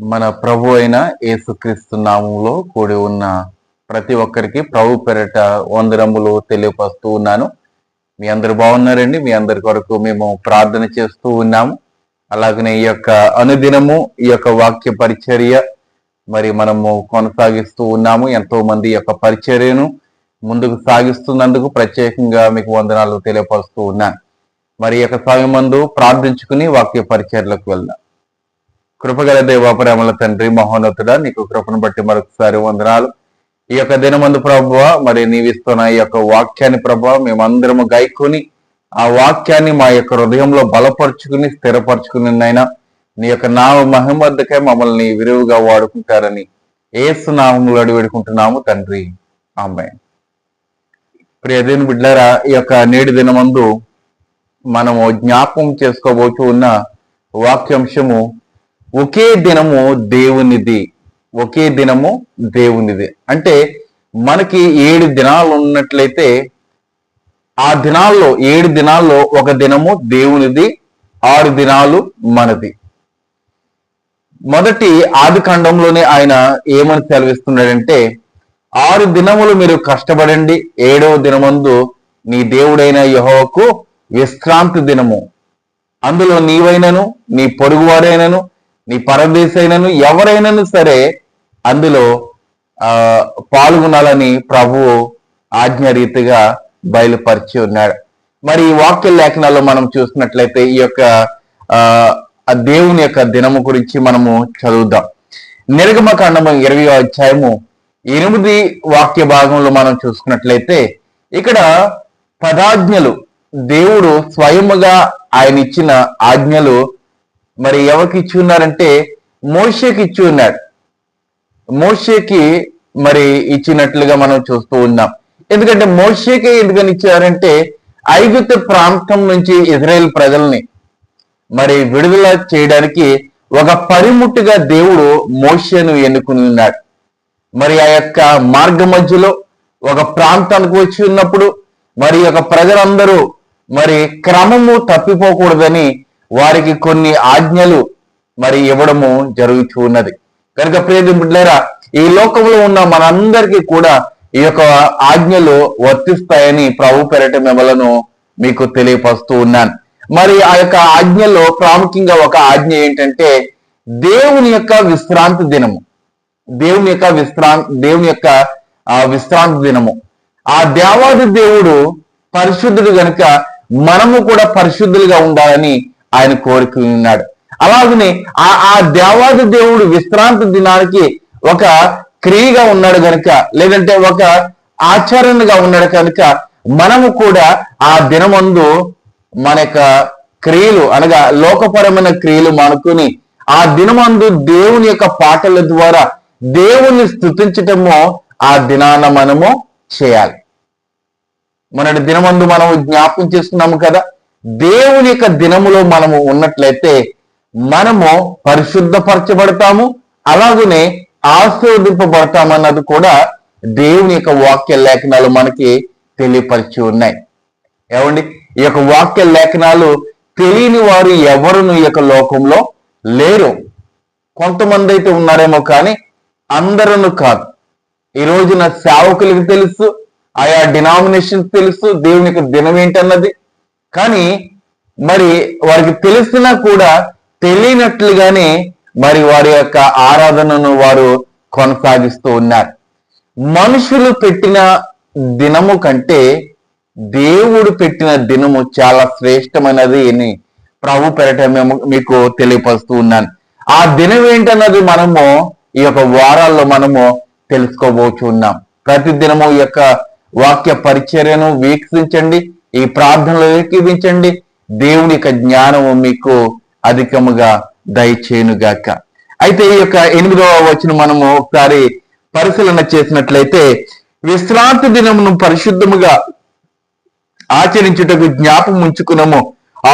మన ప్రభు అయిన యేసుక్రీస్తు నామంలో కూడి ఉన్న ప్రతి ఒక్కరికి ప్రభు పెరట వందరములు తెలియపరుస్తూ ఉన్నాను. మీ అందరు బాగున్నారండి. మీ అందరి కొరకు మేము ప్రార్థన చేస్తూ ఉన్నాము. అలాగనే ఈ యొక్క అనుదినము ఈ యొక్క వాక్య పరిచర్య మరి మనము కొనసాగిస్తూ ఉన్నాము. ఎంతో మంది ఈ యొక్క పరిచర్యను ముందుకు సాగిస్తున్నందుకు ప్రత్యేకంగా మీకు వందనాలు తెలియపరుస్తూ ఉన్నాను. మరి ఈ యొక్క సమయం మందు ప్రార్థించుకుని వాక్య పరిచర్లకు వెళ్దాం. కృపగల దేవాపరామల తండ్రి మహోన్నతుడా నీకు కృపను బట్టి మరొకసారి వందనాలు. ఈ యొక్క దినమందు ప్రభువ మరి నీవిస్తున్న ఈ యొక్క వాక్యాన్ని ప్రభు మేమందరము గాయకుని ఆ వాక్యాన్ని మా యొక్క హృదయంలో బలపరుచుకుని స్థిరపరచుకుని నైనా నీ యొక్క నామ మహిమద్దకై మమ్మల్ని విరివిగా వాడుకుంటారని ఏసు నామంలో అడివేడుకుంటున్నాము తండ్రి అమ్మాయి ప్రియదేని బిడ్డారా ఈ యొక్క నేటి దినమందు మనము జ్ఞాపకం చేసుకోబోతూ ఉన్న వాక్యాంశము ఒకే దినము దేవునిది ఒకే దినము దేవునిది. అంటే మనకి ఏడు దినాలు ఉన్నట్లయితే ఆ దినాల్లో ఏడు దినాల్లో ఒక దినము దేవునిది ఆరు దినాలు మనది. మొదటి ఆది ఖండంలోనే ఆయన ఏమని సెలవిస్తున్నాడంటే ఆరు దినములు మీరు కష్టపడండి ఏడవ దినమందు నీ దేవుడైన యెహోవాకు విశ్రాంతి దినము. అందులో నీవైనను నీ పొరుగువాడైనను నీ పరదేశైనను ఎవరైనాను సరే అందులో ఆ పాల్గొనాలని ప్రభువు ఆజ్ఞారీతిగా బయలుపరిచి ఉన్నాడు. మరి ఈ వాక్య లేఖనాల్లో మనం చూసినట్లయితే ఈ యొక్క ఆ ఆ దేవుని యొక్క దినము గురించి మనము చదువుదాం. నిర్గమ కాండము ఇరవై అధ్యాయము ఎనిమిది వాక్య భాగంలో మనం చూసుకున్నట్లయితే ఇక్కడ పదాజ్ఞలు దేవుడు స్వయముగా ఆయన ఇచ్చిన ఆజ్ఞలు మరి ఎవరికి ఇచ్చి ఉన్నారంటే మోషేకి ఇచ్చి ఉన్నాడు మోషేకి మరి ఇచ్చినట్లుగా మనం చూస్తూ ఉన్నాం. ఎందుకంటే మోషేకి ఎందుకని ఇచ్చారంటే ఐగుప్త ప్రాంతం నుంచి ఇజ్రాయెల్ ప్రజల్ని మరి విడుదల చేయడానికి ఒక పరిముట్టుగా దేవుడు మోషేను ఎన్నుకుని ఉన్నాడు. మరి ఆ యొక్క మార్గ మధ్యలో ఒక ప్రాంతానికి వచ్చి ఉన్నప్పుడు మరి యొక్క ప్రజలందరూ మరి క్రమము తప్పిపోకూడదని వారికి కొన్ని ఆజ్ఞలు మరి ఇవ్వడము జరుగుతూ ఉన్నది. కనుక ప్రియది బిడ్డలారా ఈ లోకంలో ఉన్న మనందరికీ కూడా ఈ యొక్క ఆజ్ఞలు వర్తిస్తాయని ప్రభు పెరట మిమ్మలను మీకు తెలియపరుస్తూ ఉన్నాను. మరి ఆ యొక్క ఆజ్ఞలో ప్రాముఖ్యంగా ఒక ఆజ్ఞ ఏంటంటే దేవుని యొక్క విశ్రాంతి దినము. దేవుని యొక్క విశ్రాంతి దేవుని యొక్క విశ్రాంతి దినము. ఆ దేవాది దేవుడు పరిశుద్ధుడు గనుక మనము కూడా పరిశుద్ధులుగా ఉండాలని ఆయన కోరిక ఉన్నాడు అలాగనే ఆ ఆ దేవాది దేవుడు విశ్రాంతి దినానికి ఒక క్రియగా ఉన్నాడు గనుక లేదంటే ఒక ఆచరణగా ఉన్నాడు కనుక మనము కూడా ఆ దినమందు మన యొక్క క్రియలు అనగా లోకపరమైన క్రియలు మానుకొని ఆ దినమందు దేవుని యొక్క పాటల ద్వారా దేవుని స్థుతించటము ఆ దినాన మనము చేయాలి. మొన్నటి దినమందు మనం జ్ఞాపం చేస్తున్నాము కదా? దేవుని యొక్క దినములో మనము ఉన్నట్లయితే మనము పరిశుద్ధపరచబడతాము అలాగనే ఆశీర్వదింపబడతామన్నది కూడా దేవుని యొక్క వాక్య లేఖనాలు మనకి తెలియపరిచి ఉన్నాయి. ఏమండి? ఈ యొక్క వాక్య లేఖనాలు తెలియని వారు ఎవరును ఈ యొక్క లోకంలో లేరు. కొంతమంది అయితే ఉన్నారేమో కానీ అందరూ కాదు. ఈ రోజున సేవకులకు తెలుసు ఆయా డినామినేషన్ తెలుసు దేవుని యొక్క దినం ఏంటన్నది కానీ మరి వారికి తెలిసినా కూడా తెలియనట్లుగానే మరి వారి యొక్క ఆరాధనను వారు కొనసాగిస్తూ ఉన్నారు. మనుషులు పెట్టిన దినము కంటే దేవుడు పెట్టిన దినము చాలా శ్రేష్టమైనది అని ప్రభు పెరట మేము మీకు తెలియపరుస్తూ ఉన్నాను. ఆ దినం ఏంటన్నది మనము ఈ యొక్క వారాల్లో మనము తెలుసుకోబోచు ఉన్నాం ప్రతి దినము ఈ యొక్క వాక్య పరిచర్యను వీక్షించండి. ఈ ప్రార్థనలు ఏకీవించండి దేవుని యొక్క జ్ఞానము మీకు అధికముగా దయచేయునుగాక. అయితే ఈ యొక్క ఎనిమిదవ వచ్చిన మనము ఒకసారి పరిశీలన చేసినట్లయితే విశ్రాంతి దినమును పరిశుద్ధముగా ఆచరించుటకు జ్ఞాపం ఉంచుకున్నాము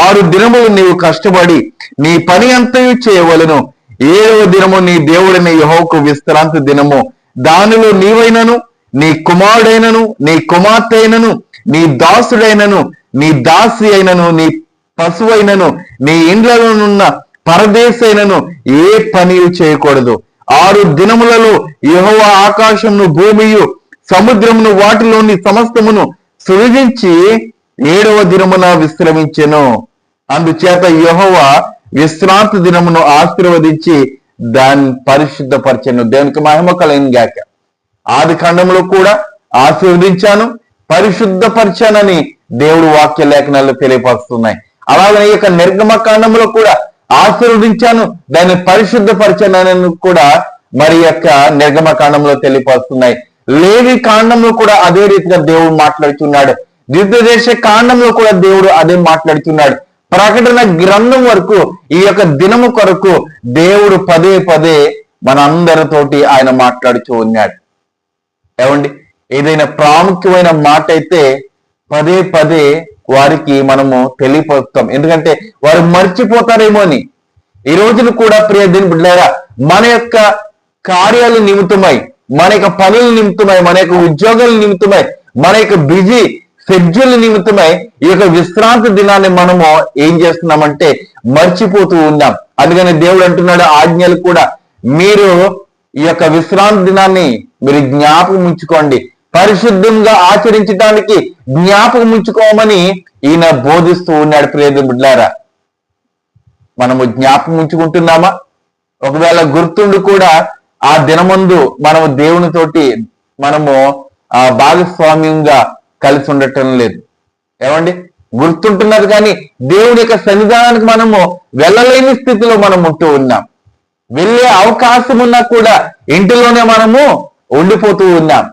ఆరు దినములు నీవు కష్టపడి నీ పని అంతయు చేయవలను. ఏడవ దినము నీ దేవుడైన యహోకు విశ్రాంతి దినము. దానిలో నీవైనను నీ కుమారుడైనను నీ కుమార్తె అయినను నీ దాసుడైనను నీ దాసి అయినను నీ పశువైనను నీ ఇండ్లలోనున్న పరదేశైనను ఏ పని చేయకూడదు. ఆరు దినములలో యెహోవా ఆకాశమును భూమియు సముద్రమును వాటిలోని సమస్తమును సృజించి ఏడవ దినమున విశ్రమించెను. అందుచేత యహోవ విశ్రాంతి దినమును ఆశీర్వదించి దాన్ని పరిశుద్ధపరచను. దేవునికి మహిమ కలైన గాక. ఆది ఖండంలో కూడా ఆశీర్వదించాను పరిశుద్ధపరిచానని దేవుడు వాక్య లేఖనాలు తెలియపరుస్తున్నాయి. అలాగే ఈ యొక్క నిర్గమ కాండంలో కూడా ఆశీర్వదించాను దాన్ని పరిశుద్ధపరిచానని కూడా మరి యొక్క నిర్గమ కాండంలో తెలియపరుస్తున్నాయి. లేవి కాండంలో కూడా అదే రీతిగా దేవుడు మాట్లాడుతున్నాడు. ద్వితీయదేశ కాండంలో కూడా దేవుడు అదే మాట్లాడుతున్నాడు. ప్రకటన గ్రంథం వరకు ఈ యొక్క దినము కొరకు దేవుడు పదే పదే మనందరితోటి ఆయన మాట్లాడుతూ ఉన్నాడు. ఏమండి? ఏదైనా ప్రాముఖ్యమైన మాట అయితే పదే పదే వారికి మనము తెలియపరుస్తాం. ఎందుకంటే వారు మర్చిపోతారేమో అని. ఈ రోజున కూడా ప్రియ దీని బిడ్డారా మన యొక్క కార్యాల నిమిత్తమై మన యొక్క పనుల నిమిత్తమై మన యొక్క ఉద్యోగాల నిమిత్తమై మన యొక్క బిజీ షెడ్యూల్ నిమిత్తమై ఈ యొక్క విశ్రాంతి దినాన్ని మనము ఏం చేస్తున్నామంటే మర్చిపోతూ ఉన్నాం. అందుకని దేవుడు అంటున్నాడు ఆజ్ఞలు కూడా మీరు ఈ యొక్క విశ్రాంతి దినాన్ని మీరు జ్ఞాపకం ఉంచుకోండి. పరిశుద్ధంగా ఆచరించడానికి జ్ఞాపకం ఉంచుకోమని ఈయన బోధిస్తూ ఉన్నాడు. ప్రియదు బిడ్డారా మనము జ్ఞాపకం ఉంచుకుంటున్నామా? ఒకవేళ గుర్తుండి కూడా ఆ దినమందు మనము దేవునితోటి మనము ఆ భాగస్వామ్యంగా కలిసి ఉండటం లేదు. ఏమండి? గుర్తుంటున్నారు కానీ దేవుని యొక్క సన్నిధానానికి మనము వెళ్ళలేని స్థితిలో మనం ఉంటూ ఉన్నాం. వెళ్ళే అవకాశం ఉన్నా కూడా ఇంటిలోనే మనము ఉండిపోతూ ఉన్నాం.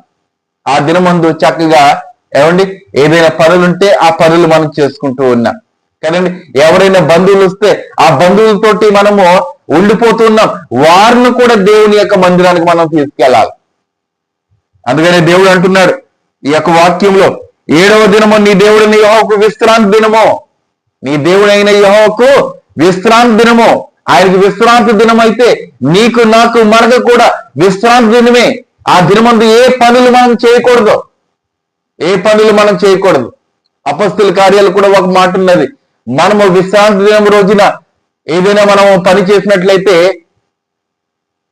ఆ దినమందు చక్కగా ఏమండి? ఏదైనా పనులుంటే ఆ పనులు మనం చేసుకుంటూ ఉన్నాం. కదండి? ఎవరైనా బంధువులు వస్తే ఆ బంధువులతోటి మనము ఉండిపోతున్నాం వారిని కూడా దేవుని యొక్క మందిరానికి మనం తీసుకెళ్ళాలి. అందుకనే దేవుడు అంటున్నాడు ఈ యొక్క వాక్యంలో ఏడవ దినము నీ దేవుడిని యహోకు విశ్రాంతి దినము. నీ దేవుడైన యహోకు విశ్రాంతి దినము. ఆయనకి విశ్రాంతి దినం అయితే నీకు నాకు మనకు కూడా విశ్రాంతి దినమే. ఆ దినమందు ఏ పనులు మనం చేయకూడదు. ఏ పనులు మనం చేయకూడదు. అపస్తుల కార్యాలు కూడా ఒక మాట ఉన్నది. మనము విశ్రాంతి దినం రోజున ఏదైనా మనము పని చేసినట్లయితే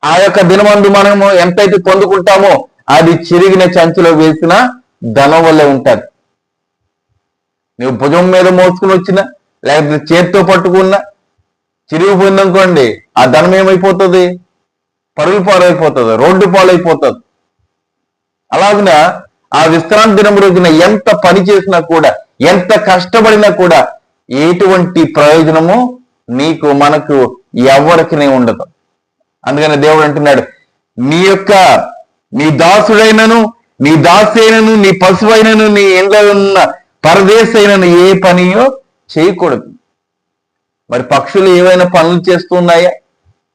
ఆ యొక్క దినమందు మనము ఎంతైతే పొందుకుంటామో అది చిరిగిన చంచులో వేసిన ధనం వల్లే ఉంటుంది. నువ్వు భుజం మీద మోసుకుని వచ్చినా లేకపోతే చేతితో పట్టుకున్నా చిరిగిపోయిందనుకోండి ఆ ధనం ఏమైపోతుంది? పరుగు పాలైపోతుంది రోడ్డు పాలైపోతుంది అలాగిన ఆ విశ్రాంతి దినం రోజున ఎంత పని చేసినా కూడా ఎంత కష్టపడినా కూడా ఎటువంటి ప్రయోజనము నీకు మనకు ఎవరికినే ఉండదు. అందుకని దేవుడు అంటున్నాడు నీ యొక్క నీ దాసుడైనను నీ దాసైనను నీ పశువైనను నీ ఇండ్ల ఉన్న పరదేశైనను ఏ పనియో చేయకూడదు. మరి పక్షులు ఏవైనా పనులు చేస్తున్నాయా?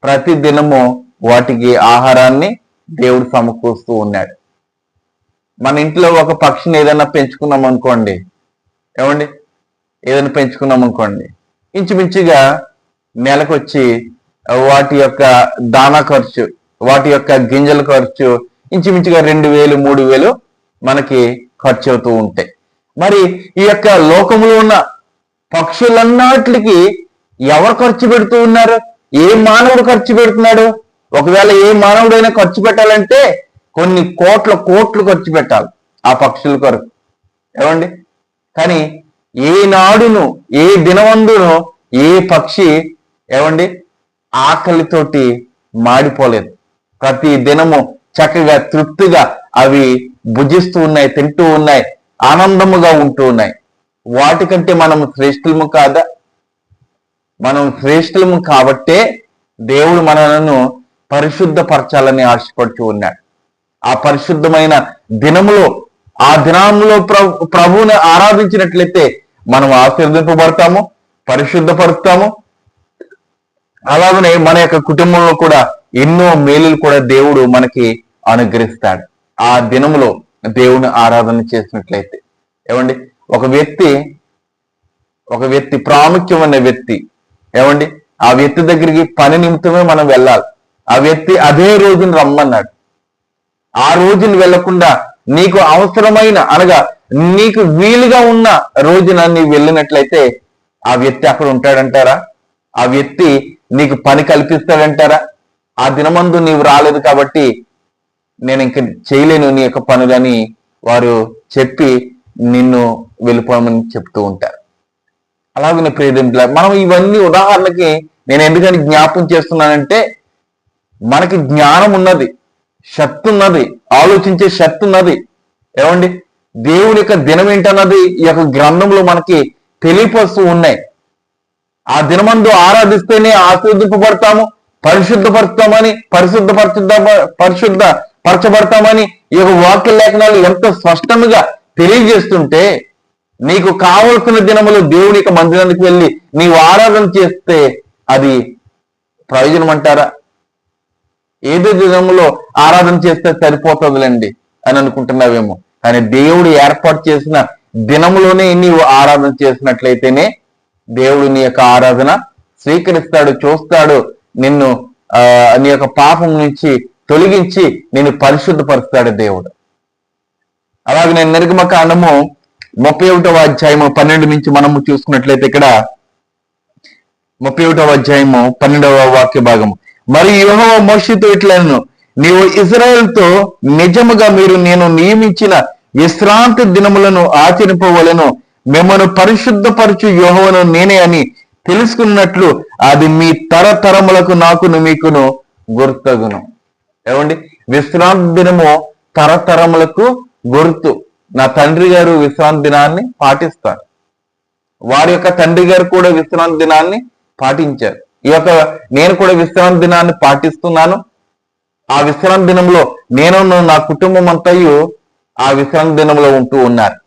ప్రతి దినము వాటికి ఆహారాన్ని దేవుడు సమకూరుస్తూ ఉన్నాడు. మన ఇంట్లో ఒక పక్షిని ఏదైనా పెంచుకున్నాం అనుకోండి. ఏమండి? ఏదైనా పెంచుకున్నాం అనుకోండి. ఇంచుమించుగా నెలకొచ్చి వాటి యొక్క దానా ఖర్చు వాటి యొక్క గింజల ఖర్చు ఇంచుమించుగా రెండు వేలు మూడు వేలు మనకి ఖర్చు అవుతూ ఉంటాయి. మరి ఈ యొక్క లోకంలో ఉన్న పక్షులన్నాటికి ఎవరు ఖర్చు పెడుతూ ఉన్నారు? ఏ మానవుడు ఖర్చు పెడుతున్నాడు? ఒకవేళ ఏ మానవుడైనా ఖర్చు పెట్టాలంటే కొన్ని కోట్ల కోట్లు ఖర్చు పెట్టాలి ఆ పక్షుల కొరకు. ఏమండి? కానీ ఏ నాడును ఏ దినవందును ఏ పక్షి ఏమండి? ఆకలితోటి మాడిపోలేదు. ప్రతి దినము చక్కగా తృప్తిగా అవి భుజిస్తూ ఉన్నాయి తింటూ ఉన్నాయి ఆనందముగా ఉంటూ ఉన్నాయి. వాటికంటే మనము శ్రేష్ఠులము కాదా? మనం శ్రేష్ఠులము కాబట్టే దేవుడు మనలను పరిశుద్ధపరచాలని ఆశపడుతూ ఉన్నాడు. ఆ పరిశుద్ధమైన దినములో ఆ దినంలో ప్రభు ప్రభువుని ఆరాధించినట్లయితే మనం ఆశీర్దింపబడతాము పరిశుద్ధపరుస్తాము. అలాగనే మన యొక్క కుటుంబంలో కూడా ఎన్నో మేలులు కూడా దేవుడు మనకి అనుగ్రహిస్తాడు. ఆ దినములో దేవుని ఆరాధన చేసినట్లయితే. ఏమండి? ఒక వ్యక్తి ఒక వ్యక్తి ప్రాముఖ్యమైన వ్యక్తి ఏమండి? ఆ వ్యక్తి దగ్గరికి పని నిమిత్తమే మనం వెళ్ళాలి. ఆ వ్యక్తి అదే రోజున రమ్మన్నాడు. ఆ రోజున వెళ్ళకుండా నీకు అవసరమైన అనగా నీకు వీలుగా ఉన్న రోజున నీవు వెళ్ళినట్లయితే ఆ వ్యక్తి అక్కడ ఉంటాడంటారా? ఆ వ్యక్తి నీకు పని కల్పిస్తాడంటారా? ఆ దినమందు నీవు రాలేదు కాబట్టి నేను ఇంక చేయలేను నీ యొక్క పనులని వారు చెప్పి నిన్ను వెళ్ళిపోమని చెప్తూ ఉంటారు. అలాగే ప్రియదింపుల మనం ఇవన్నీ ఉదాహరణకి నేను ఎందుకని జ్ఞాపం చేస్తున్నానంటే మనకి జ్ఞానం ఉన్నది శక్తి ఉన్నది ఆలోచించే శక్తి ఉన్నది. ఏమండి? దేవుడి యొక్క దినం ఏంటన్నది ఈ యొక్క గ్రంథంలో మనకి తెలియపరుస్తూ ఉన్నాయి. ఆ దినమందు ఆరాధిస్తేనే ఆశీర్దింపబడతాము పరిశుద్ధపరుస్తామని పరిశుద్ధ పరిశుద్ధ పరచబడతామని ఈ యొక్క వాక్య లేఖనాలు ఎంత స్పష్టంగా తెలియజేస్తుంటే నీకు కావలసిన దినములు దేవుని యొక్క మందిరానికి వెళ్ళి నీవు ఆరాధన చేస్తే అది ప్రయోజనం అంటారా? ఏదో దినములో ఆరాధన చేస్తే సరిపోతుందిలేండి అని అనుకుంటున్నావేమో. కానీ దేవుడు ఏర్పాటు చేసిన దినములోనే నీవు ఆరాధన చేసినట్లయితేనే దేవుడు నీ యొక్క ఆరాధన స్వీకరిస్తాడు చూస్తాడు నిన్ను ఆ నీ యొక్క పాపం నుంచి తొలగించి నిన్ను పరిశుద్ధపరుస్తాడు దేవుడు. అలాగే నేను నిర్గమ కాండము ముప్పై ఒకటవ అధ్యాయము పన్నెండు నుంచి మనము చూసుకున్నట్లయితే ఇక్కడ ముప్పై ఒకటవ అధ్యాయము పన్నెండవ వాక్య భాగము. మరి యోహోవ మోషితో ఇట్లను నీవు ఇజ్రాయెల్తో నిజముగా మీరు నేను నియమించిన విశ్రాంతి దినములను ఆచరింపవలను. మిమ్మను పరిశుద్ధపరచు యోహవను నేనే అని తెలుసుకున్నట్లు అది మీ తరతరములకు నాకును మీకును గుర్తగును. ఏమండి? విశ్రాంతి దినము తరతరములకు గుర్తు. నా తండ్రి గారు విశ్రాంతి దినాన్ని పాటిస్తారు. వారి యొక్క తండ్రి గారు కూడా విశ్రాంతి దినాన్ని పాటించారు. ఈ యొక్క నేను కూడా విశ్రాంతి దినాన్ని పాటిస్తున్నాను. ఆ విశ్రాంతి దినంలో నేను నా కుటుంబం అంతయు ఆ విశ్రాంతి దినంలో ఉంటూ ఉన్నారు.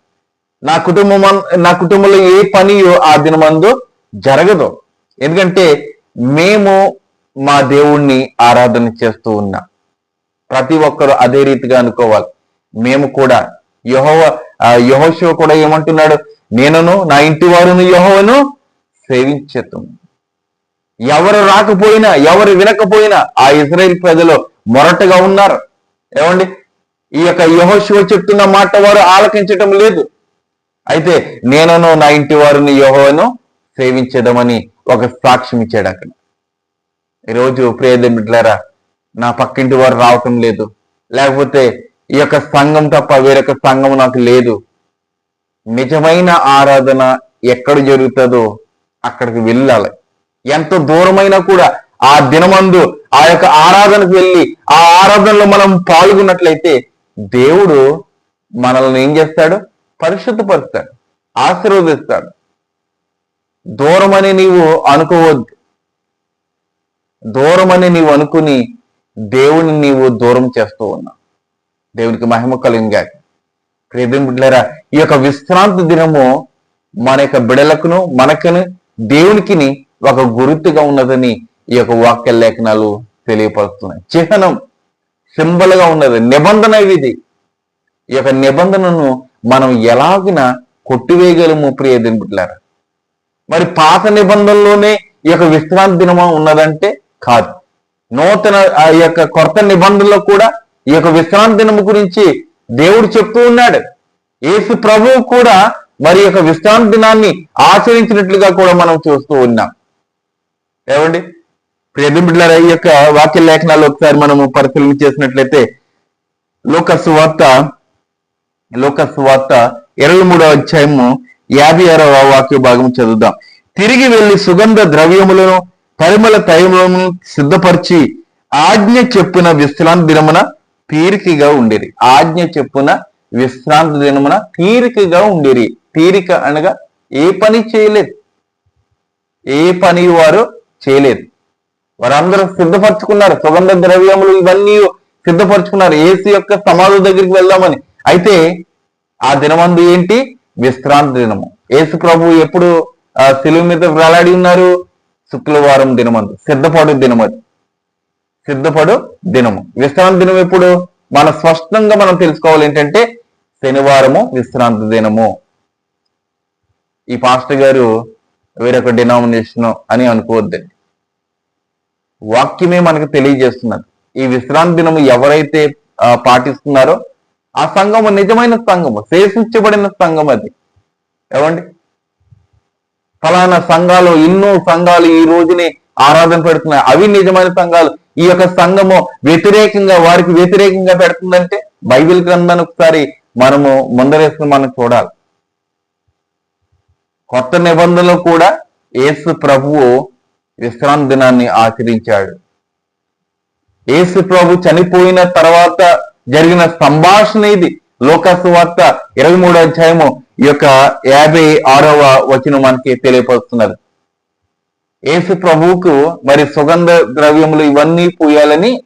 నా కుటుంబం నా కుటుంబంలో ఏ పని ఆ దినమందు జరగదు. ఎందుకంటే మేము మా దేవుణ్ణి ఆరాధన చేస్తూ ఉన్నాం. ప్రతి ఒక్కరు అదే రీతిగా అనుకోవాలి. మేము కూడా యహోవ యహోశివ కూడా ఏమంటున్నాడు? నేనును నా ఇంటి వారును యహోవను సేవించేతాము ఎవరు రాకపోయినా ఎవరు వినకపోయినా ఆ ఇజ్రాయెల్ ప్రజలు మొరటగా ఉన్నారు. ఏమండి? ఈ యొక్క యహోశివ చెప్తున్న మాట వారు ఆలకించటం లేదు. అయితే నేనును నా ఇంటి వారిని యహోవను సేవించడమని ఒక సాక్ష్యం ఇచ్చాడు అక్కడ. ఈరోజు ప్రియమిట్లారా నా పక్కింటి వారు రావటం లేదు. లేకపోతే ఈ యొక్క సంఘం తప్ప వేరొక సంఘం నాకు లేదు. నిజమైన ఆరాధన ఎక్కడ జరుగుతుందో అక్కడికి వెళ్ళాలి. ఎంత దూరమైనా కూడా ఆ దినమందు ఆ యొక్క ఆరాధనకు వెళ్ళి ఆ ఆరాధనలో మనం పాల్గొన్నట్లయితే దేవుడు మనల్ని ఏం చేస్తాడు? పరిశుద్ధపరుస్తాడు. ఆశీర్వదిస్తాడు. దూరమని నీవు అనుకోవద్దు. దూరమని నీవు అనుకుని దేవుని నీవు దూరం చేస్తూ ఉన్నావు. దేవునికి మహిమ కలిగాక ప్రియదేం బిడ్డలారా ఈ యొక్క విశ్రాంతి దినము మన యొక్క బిడలకును మనకును దేవునికి ఒక గుర్తుగా ఉన్నదని ఈ యొక్క వాక్య లేఖనాలు తెలియపరుస్తున్నాయి. చిహ్నం సింబల్గా ఉన్నది నిబంధన ఇది. ఈ యొక్క నిబంధనను మనం ఎలాగిన కొట్టివేయగలము ప్రియదేం బిడ్డలారా. మరి పాత నిబంధనలోనే ఈ యొక్క విశ్రాంతి దినమా ఉన్నదంటే కాదు. నూతన ఆ యొక్క కొత్త నిబంధనలో కూడా ఈ యొక్క విశ్రాంతి దినము గురించి దేవుడు చెప్తూ ఉన్నాడు. యేసు ప్రభువు కూడా మరి యొక్క విశ్రాంతి దినాన్ని ఆచరించినట్లుగా కూడా మనం చూస్తూ ఉన్నాం. ఏమండి? ప్రియమిడ్లారా ఈ యొక్క వాక్య లేఖనాలు ఒకసారి మనము పరిశీలన చేసినట్లయితే లోకస్ వార్త లోకస్ వార్త ఇరవై మూడవ అధ్యాయము యాభై ఆరవ వాక్య భాగం చదువుదాం. తిరిగి వెళ్ళి సుగంధ ద్రవ్యములను పరిమళ తైములను సిద్ధపరిచి ఆజ్ఞ చెప్పిన విశ్రాంతి దినమున తీరికగా ఉండేది ఆజ్ఞ చెప్పున విశ్రాంతి దినమున తీరికగా ఉండేది తీరిక అనగా ఏ పని చేయలేదు. ఏ పని వారు చేయలేదు. వారందరూ సిద్ధపరచుకున్నారు. సుగంధ ద్రవ్యములు ఇవన్నీ సిద్ధపరచుకున్నారు. ఏసు యొక్క సమాధి దగ్గరికి వెళ్దామని. అయితే ఆ దినమందు ఏంటి? విశ్రాంతి దినము. యేసు ప్రభు ఎప్పుడు సెలువు మీద వేలాడి ఉన్నారు? శుక్రవారం దినమందు. సిద్ధపడు దినమది. సిద్ధపడు దినము. విశ్రాంతి దినం ఎప్పుడు? మన స్పష్టంగా మనం తెలుసుకోవాలి ఏంటంటే శనివారము విశ్రాంతి దినము. ఈ పాస్టర్ గారు వేరొక డినామినేషన్ అని అనుకోవద్దండి. వాక్యమే మనకు తెలియజేస్తున్నది. ఈ విశ్రాంతి దినము ఎవరైతే పాటిస్తున్నారో ఆ సంఘము నిజమైన సంఘము శేషించబడిన సంఘం అది. ఏమండి? ఫలానా సంఘాలు ఎన్నో సంఘాలు ఈ రోజునే ఆరాధన పెడుతున్నాయి. అవి నిజమైన సంఘాలు. ఈ యొక్క సంఘము వ్యతిరేకంగా వారికి వ్యతిరేకంగా పెడుతుందంటే బైబిల్ గ్రంథాన్ని ఒకసారి మనము ముందరేసుకుని మనం చూడాలి. కొత్త నిబంధనలు కూడా యేసు ప్రభువు విశ్రాంతి దినాన్ని ఆచరించాడు. యేసు ప్రభు చనిపోయిన తర్వాత జరిగిన సంభాషణ ఇది. లోకసు వార్త ఇరవై మూడో అధ్యాయము ఈ యొక్క యాభై ఆరవ వచనం మనకి తెలియపరుస్తున్నారు ఏసు ప్రభువుకు మరి సుగంధ ద్రవ్యములు ఇవన్నీ పూయాలని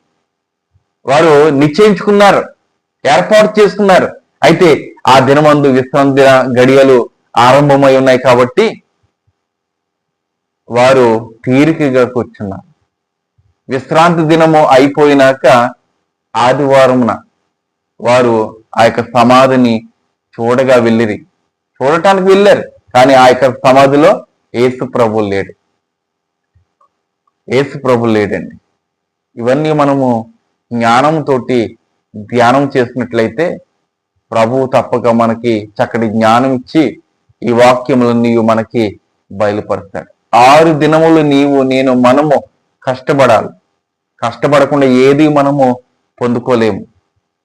వారు నిశ్చయించుకున్నారు. ఏర్పాటు చేసుకున్నారు. అయితే ఆ దినమందు విశ్రాంతి గడియలు ఆరంభమై ఉన్నాయి కాబట్టి వారు తీరికగా కూర్చున్నారు. విశ్రాంతి దినము అయిపోయినాక ఆదివారమున వారు ఆ యొక్క సమాధిని చూడగా వెళ్ళిరి. చూడటానికి వెళ్ళారు కానీ ఆ యొక్క సమాధిలో ఏసు ప్రభు లేడు. ఏసు ప్రభు లేడండి. ఇవన్నీ మనము జ్ఞానంతోటి ధ్యానం చేసినట్లయితే ప్రభువు తప్పక మనకి చక్కటి జ్ఞానం ఇచ్చి ఈ వాక్యములన్నీ మనకి బయలుపరుస్తాడు. ఆరు దినములు నీవు నేను మనము కష్టపడాలి. కష్టపడకుండా ఏది మనము పొందుకోలేము.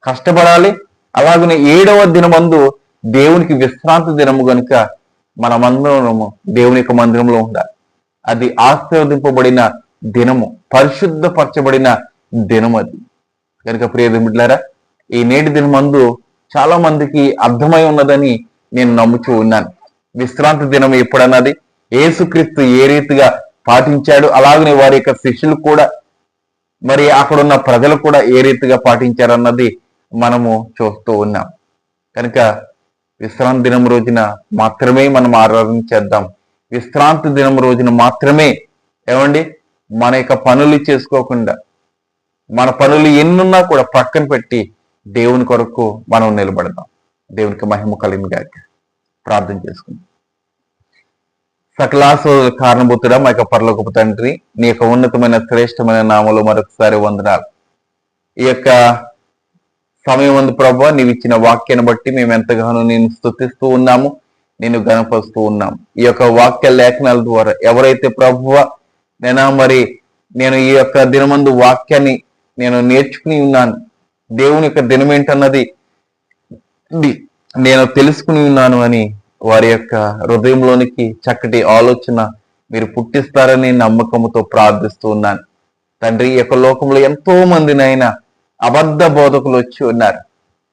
కష్టపడాలి. అలాగనే ఏడవ దినమందు దేవునికి విశ్రాంతి దినము గనుక మనమందరము దేవుని యొక్క మందిరంలో ఉండాలి. అది ఆశీర్వదింపబడిన దినము పరిశుద్ధపరచబడిన దినం అది. కనుక ప్రియ ఈ నేటి దినమందు చాలా మందికి అర్థమై ఉన్నదని నేను నమ్ముచూ ఉన్నాను. విశ్రాంతి దినం ఎప్పుడన్నది? ఏసుక్రీస్తు ఏ రీతిగా పాటించాడు? అలాగనే వారి యొక్క శిష్యులు కూడా మరి అక్కడ ఉన్న ప్రజలు కూడా ఏ రీతిగా పాటించారన్నది మనము చూస్తూ ఉన్నాం. కనుక విశ్రాంతి దినం రోజున మాత్రమే మనం ఆరాధన చేద్దాం. విశ్రాంతి దినం రోజున మాత్రమే ఏమండి? మన యొక్క పనులు చేసుకోకుండా మన పనులు ఎన్నున్నా కూడా పక్కన పెట్టి దేవుని కొరకు మనం నిలబడదాం. దేవునికి మహిమ కలిగిన ప్రార్థన చేసుకుందాం. సకలాసు కారణభూతుడా మా యొక్క పరలోకపు తండ్రి నీ యొక్క ఉన్నతమైన శ్రేష్టమైన నామలు మరొకసారి వందనాలు. ఈ యొక్క సమయం ఉంది ప్రభు నీవు ఇచ్చిన వాక్యాన్ని బట్టి మేము ఎంతగానో నేను స్థుతిస్తూ ఉన్నాము నేను గణపరుస్తూ ఉన్నాము. ఈ యొక్క వాక్య లేఖనాల ద్వారా ఎవరైతే ప్రభువ నేనా మరి నేను ఈ యొక్క దినమందు వాక్యాన్ని నేను నేర్చుకుని ఉన్నాను. దేవుని యొక్క దినం ఏంటన్నది నేను తెలుసుకుని ఉన్నాను అని వారి యొక్క హృదయంలోనికి చక్కటి ఆలోచన మీరు పుట్టిస్తారని నమ్మకంతో ప్రార్థిస్తూ ఉన్నాను. తండ్రి ఈ యొక్క లోకంలో ఎంతో మందినైనా అబద్ధ బోధకులు వచ్చి ఉన్నారు.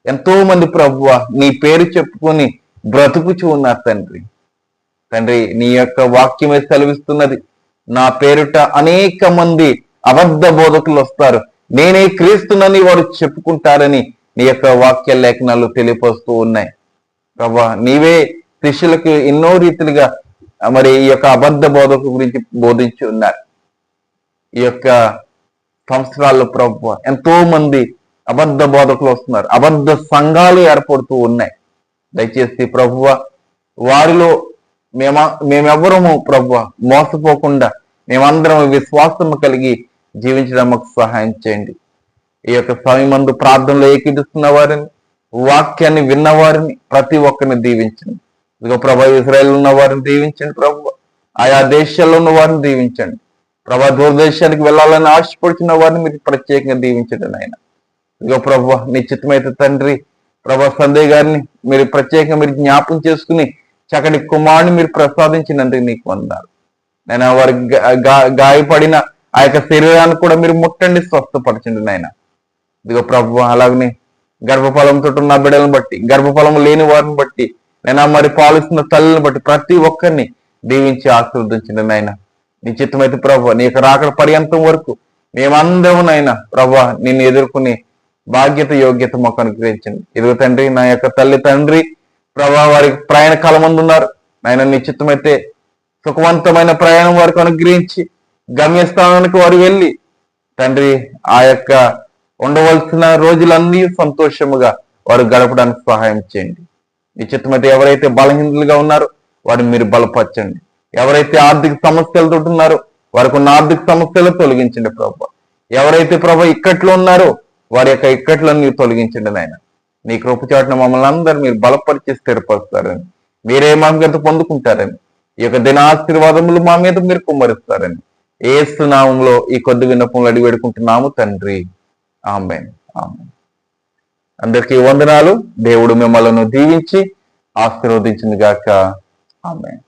ఎంతో మంది ప్రభువ నీ పేరు చెప్పుకొని బ్రతుకుచూ ఉన్నారు తండ్రి. తండ్రి నీ యొక్క వాక్యమే సెలవిస్తున్నది. నా పేరుట అనేక మంది అబద్ధ బోధకులు వస్తారు. నేనే క్రీస్తునని వారు చెప్పుకుంటారని నీ యొక్క వాక్య లేఖనాలు తెలియపరుస్తూ ఉన్నాయి. ప్రభా నీవే శిష్యులకు ఎన్నో రీతిలుగా మరి ఈ యొక్క అబద్ధ బోధకు గురించి బోధించి ఉన్నారు. ఈ యొక్క సంవత్సరాల్లో ప్రభు ఎంతో మంది అబద్ధ బోధకులు వస్తున్నారు. అబద్ధ సంఘాలు ఏర్పడుతూ ఉన్నాయి. దయచేసి ప్రభువ వారిలో మేమ మేమెవ్వరము ప్రభువ మోసపోకుండా మేమందరం విశ్వాసము కలిగి జీవించడం మాకు సహాయం చేయండి. ఈ యొక్క సమయమందు ప్రార్థనలో ఏకీపిస్తున్న వారిని వాక్యాన్ని విన్నవారిని ప్రతి ఒక్కరిని దీవించండి. ఇదిగో ప్రభా ఇస్రాయల్ ఉన్న వారిని దీవించండి ప్రభు. ఆయా దేశాల్లో ఉన్న వారిని దీవించండి. ప్రభా దూరదేశానికి వెళ్ళాలని ఆశపడుతున్న వారిని మీరు ప్రత్యేకంగా దీవించండి నాయన. ఇదిగో ప్రభు నిశ్చితమైతే తండ్రి ప్రభా సందేహ్ గారిని మీరు ప్రత్యేకంగా మీరు జ్ఞాపం చేసుకుని చక్కటి కుమారుని మీరు ప్రసాదించినందుకు నీకు వందాలు. నేను వారి గాయపడిన ఆ యొక్క శరీరాన్ని కూడా మీరు ముట్టండి స్వస్థపరచండి నాయన. ఇదిగో ప్రభు అలాగనే గర్భఫలంతో ఉన్న బిడ్డలను బట్టి గర్భఫలం లేని వారిని బట్టి నేను మరి పాలిస్తున్న తల్లిని బట్టి ప్రతి ఒక్కరిని దీవించి ఆశీర్వదించండి నాయన. నీ చిత్తమైతే ప్రభు నీ యొక్క రాకడ పర్యంతం వరకు మేమందరం నాయన ప్రభు నిన్ను ఎదుర్కొనే బాధ్యత యోగ్యత మాకు అనుగ్రహించండి. ఇదిగో తండ్రి నా యొక్క తల్లి తండ్రి ప్రభా వారికి ప్రయాణ కాలం ముందు ఉన్నారు. నాయన నిశ్చితమైతే సుఖవంతమైన ప్రయాణం వారికి అనుగ్రహించి గమ్యస్థానానికి వారు వెళ్ళి తండ్రి ఆ యొక్క ఉండవలసిన రోజులన్నీ సంతోషముగా వారు గడపడానికి సహాయం చేయండి. నిశ్చితమైతే ఎవరైతే బలహీనులుగా ఉన్నారో వారిని మీరు బలపరచండి. ఎవరైతే ఆర్థిక సమస్యలతో ఉన్నారో వారికి ఉన్న ఆర్థిక సమస్యలు తొలగించండి ప్రభు. ఎవరైతే ప్రభు ఇక్కట్లో ఉన్నారో వారి యొక్క ఇక్కట్లన్నీ తొలగించండి నాయన. నీ కృపచాటున మమ్మల్ని అందరూ మీరు బలపరిచి స్థిరపరుస్తారని. మీరే మహగత పొందుకుంటారని. ఈ యొక్క దిన ఆశీర్వాదములు మా మీద మీరు కుమ్మరిస్తారని. ఏసు నామంలో ఈ కొద్ది విన్నపములు అడిగి పెడుకుంటున్నాము తండ్రి. ఆమె ఆమె అందరికీ వందనాలు. దేవుడు మిమ్మల్ని దీవించి ఆశీర్వదించింది గాక. ఆమె